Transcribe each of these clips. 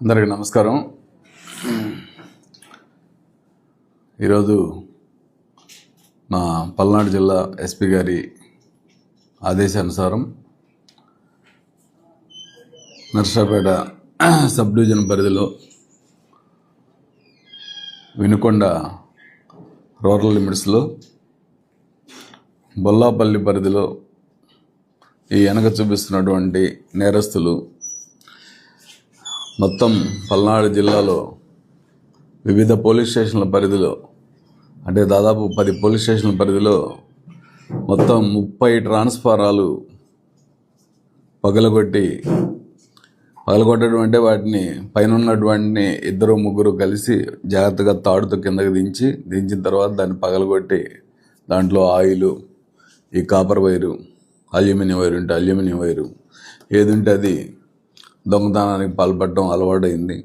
అందరికీ నమస్కారం. ఈరోజు మా పల్నాడు జిల్లా ఎస్పీ గారి ఆదేశానుసారం నర్సాపేట సబ్ డివిజన్ పరిధిలో వినుకొండ రూరల్ లిమిట్స్లో బొల్లాపల్లి పరిధిలో ఈ వెనక చూపిస్తున్నటువంటి నేరస్తులు మొత్తం పల్నాడు జిల్లాలో వివిధ పోలీస్ స్టేషన్ల పరిధిలో అంటే దాదాపు పది పోలీస్ స్టేషన్ల పరిధిలో మొత్తం ముప్పై ట్రాన్స్ఫారాలు పగలగొట్టి పగలగొట్టడం అంటే వాటిని పైన ఉన్నటువంటి ఇద్దరు ముగ్గురు కలిసి జాగ్రత్తగా తాడుతో కిందకి దించి దించిన తర్వాత దాన్ని పగలగొట్టి దాంట్లో ఆయిల్ ఈ కాపర్ వైరు అల్యూమినియం వైరు ఉంటే అల్యూమినియం వైరు ఏది ఉంటే అది దొంగతనానికి పాల్పడడం అలవాటైంది.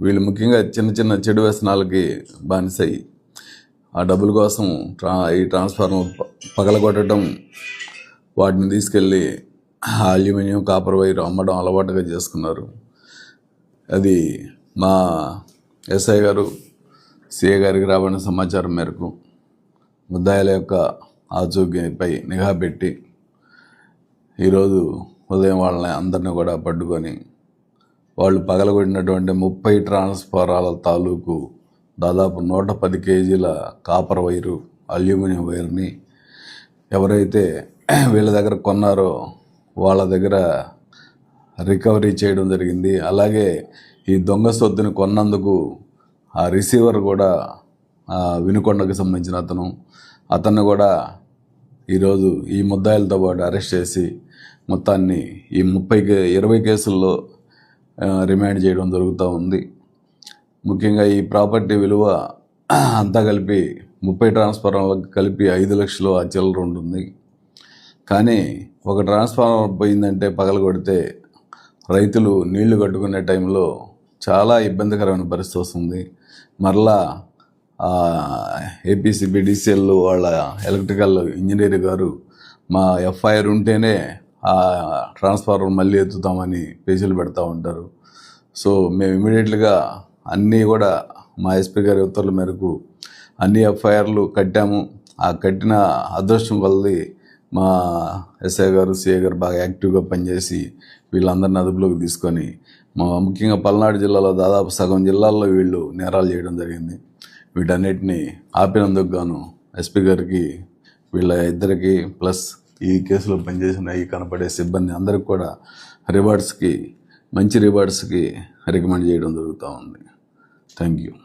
వీళ్ళు ముఖ్యంగా చిన్న చిన్న చెడు వ్యసనాలకి బానిసాయి ఆ డబ్బుల కోసం ట్రా ఈ ట్రాన్స్ఫార్మర్ పగలగొట్టడం వాటిని తీసుకెళ్ళి అల్యూమినియం కాపర్ వైర్ అమ్మడం అలవాటుగా చేసుకున్నారు. అది మా ఎస్ఐ గారు సిఏ గారికి రాబడిన సమాచారం మేరకు ముద్దాయిల యొక్క ఆచూక్యపై నిఘా పెట్టి ఈరోజు ఉదయం వాళ్ళని అందరిని కూడా పట్టుకొని వాళ్ళు పగలగొట్టినటువంటి ముప్పై ట్రాన్స్ఫారాల తాలూకు దాదాపు నూట పది కేజీల కాపర్ వైరు అల్యూమినియం వైర్ని ఎవరైతే వీళ్ళ దగ్గర కొన్నారో వాళ్ళ దగ్గర రికవరీ చేయడం జరిగింది. అలాగే ఈ దొంగ సొత్తుని కొన్నందుకు ఆ రిసీవర్ కూడా ఆ వినుకొండకు సంబంధించిన అతను అతన్ని కూడా ఈరోజు ఈ ముద్దాయిలతో పాటు అరెస్ట్ చేసి మొత్తాన్ని ఈ ముప్పై కే ఇరవై కేసుల్లో రిమాండ్ చేయడం జరుగుతూ ఉంది. ముఖ్యంగా ఈ ప్రాపర్టీ విలువ అంతా కలిపి ముప్పై ట్రాన్స్ఫార్మర్లకు కలిపి ఐదు లక్షలు ఆ చిల్లర ఉంటుంది. కానీ ఒక ట్రాన్స్ఫార్మర్ పోయిందంటే పగల కొడితే రైతులు నీళ్ళు కట్టుకునే టైంలో చాలా ఇబ్బందికరమైన పరిస్థితి వస్తుంది. మరలా ఏపీసీబీ డీసీఎల్ వాళ్ళ ఎలక్ట్రికల్ ఇంజనీర్ గారు మా ఎఫ్ఐఆర్ ఉంటేనే ట్రాన్స్ఫార్మర్ మళ్ళీ ఎత్తుతామని పేజీలు పెడతా ఉంటారు. సో మేము ఇమీడియట్గా అన్నీ కూడా మా ఎస్పీ గారి ఉత్తర్వుల మేరకు అన్ని ఎఫ్ఐఆర్లు కట్టాము. ఆ కట్టిన అదృష్టం వల్లది మా ఎస్ఐ గారు సిఐ గారు బాగా యాక్టివ్గా పనిచేసి వీళ్ళందరిని అదుపులోకి తీసుకొని మా ముఖ్యంగా పల్నాడు జిల్లాలో దాదాపు సగం జిల్లాల్లో వీళ్ళు నేరాలు చేయడం జరిగింది. వీటన్నిటిని ఆపినందుకు గాను ఎస్పీ గారికి వీళ్ళ ఇద్దరికి ప్లస్ ఈ కేసులో పనిచేసిన ఈ కనపడే సిబ్బంది అందరికి కూడా రివార్డ్స్కి మంచి రివార్డ్స్కి రికమెండ్ చేయడం జరుగుతూ ఉంది. Thank you